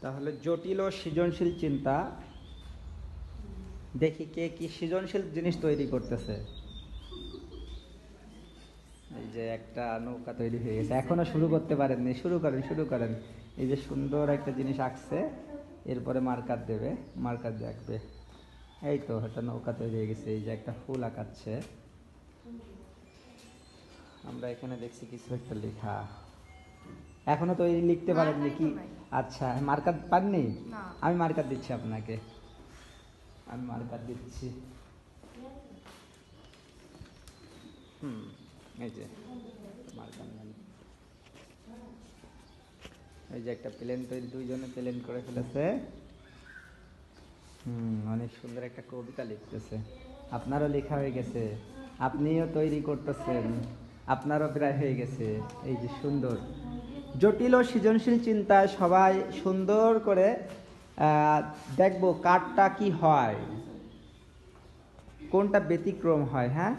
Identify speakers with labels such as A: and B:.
A: তাহলে জটিল ও সৃজনশীল চিন্তা। দেখি কে কি সৃজনশীল জিনিস তৈরি করতেছে। এই যে একটা নৌকা তৈরি হয়ে গেছে। এখনও শুরু করতে পারেননি। শুরু করেন শুরু করেন। এই যে সুন্দর একটা জিনিস আঁকছে। এরপরে মার্কার দেবে। মার্কার আঁকবে এই তো একটা নৌকা তৈরি হয়ে গেছে। এই যে একটা ফুল আঁকাচ্ছে। আমরা এখানে দেখছি কিছু একটা লেখা। এখনও তৈরি লিখতে পারেননি কি। আচ্ছা মার্কার পাননি?
B: না।
A: আমি মার্কার দিচ্ছি আপনাকে। আমি মার্কার দিচ্ছি। হুম এই যে মার্কার নেন। এই যে একটা প্লেন তৈরি দুইজনে প্লেন করে ফেলেছে। হুম অনেক সুন্দর একটা কবিতা লিখতেছে। আপনারও লেখা হয়ে গেছে। আপনিও তৈরি করতেছেন। আপনারও প্রায় হয়ে গেছে। এই যে সুন্দর। জটিল ও সৃজনশীল চিন্তায় সবাই সুন্দর করে দেখব কারটা কি হয়, কোনটা ব্যতিক্রম হয় হ্যাঁ?